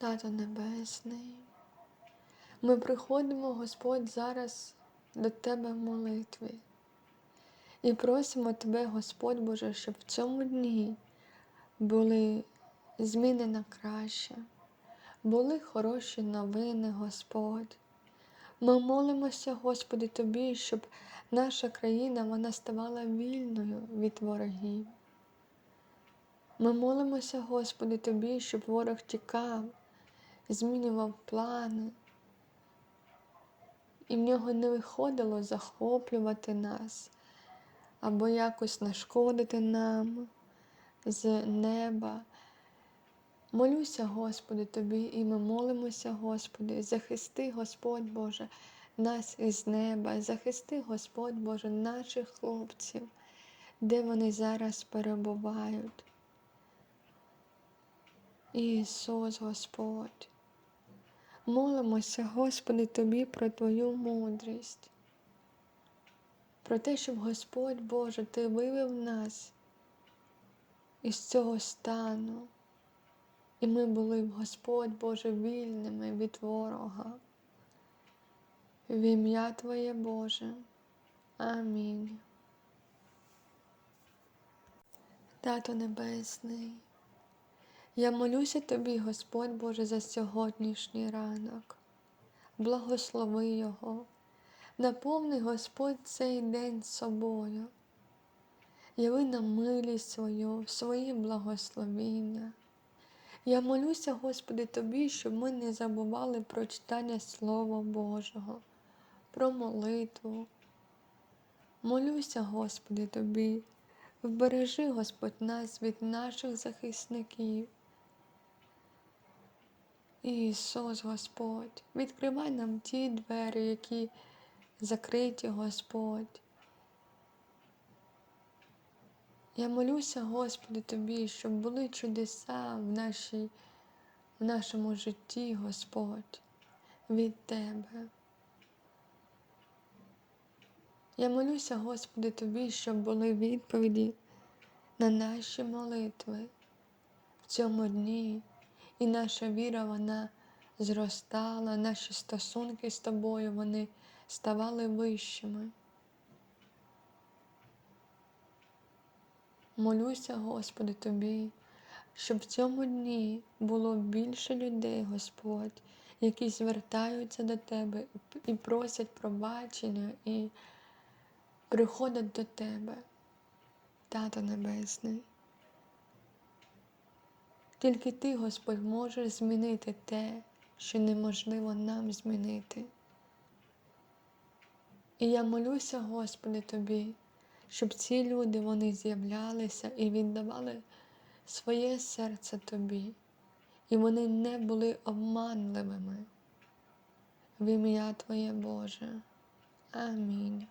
Тато Небесний, ми приходимо, Господь, зараз до Тебе в молитві і просимо Тебе, Господь Боже, щоб в цьому дні були зміни на краще, були хороші новини, Господь. Ми молимося, Господи, Тобі, щоб наша країна вона ставала вільною від ворогів. Ми молимося, Господи, Тобі, щоб ворог тікав, змінював плани, і в нього не виходило захоплювати нас або якось нашкодити нам з неба. Молюся, Господи, Тобі, і ми молимося, Господи, захисти, Господь Боже, нас із неба, захисти, Господь Боже, наших хлопців, де вони зараз перебувають. Ісус Господь, молимося, Господи, Тобі про Твою мудрість, про те, щоб Господь Боже, Ти вивів нас із цього стану, і ми були Господь Боже, вільними від ворога. В ім'я Твоє Боже. Амінь. Тато Небесний. Я молюся тобі, Господь Боже, за сьогоднішній ранок. Благослови Його, наповни Господь цей день собою, яви нам милість свою, свої благословіння. Я молюся, Господи, Тобі, щоб ми не забували про читання Слова Божого, про молитву. Молюся, Господи, Тобі, вбережи, Господь, нас від наших захисників. Ісус Господь, відкривай нам ті двері, які закриті, Господь. Я молюся, Господи, Тобі, щоб були чудеса в, нашій, в нашому житті, Господь, від Тебе. Я молюся, Господи, Тобі, щоб були відповіді на наші молитви в цьому дні і наша віра вона зростала, наші стосунки з тобою вони ставали вищими. Молюся, Господи, Тобі, щоб в цьому дні було більше людей, Господь, які звертаються до Тебе і просять пробачення і приходять до Тебе, Тато Небесний. Тільки ти, Господь, можеш змінити те, що неможливо нам змінити. І я молюся, Господи, Тобі, щоб ці люди вони з'являлися і віддавали своє серце Тобі, і вони не були обманливими. В ім'я Твоє Боже. Амінь.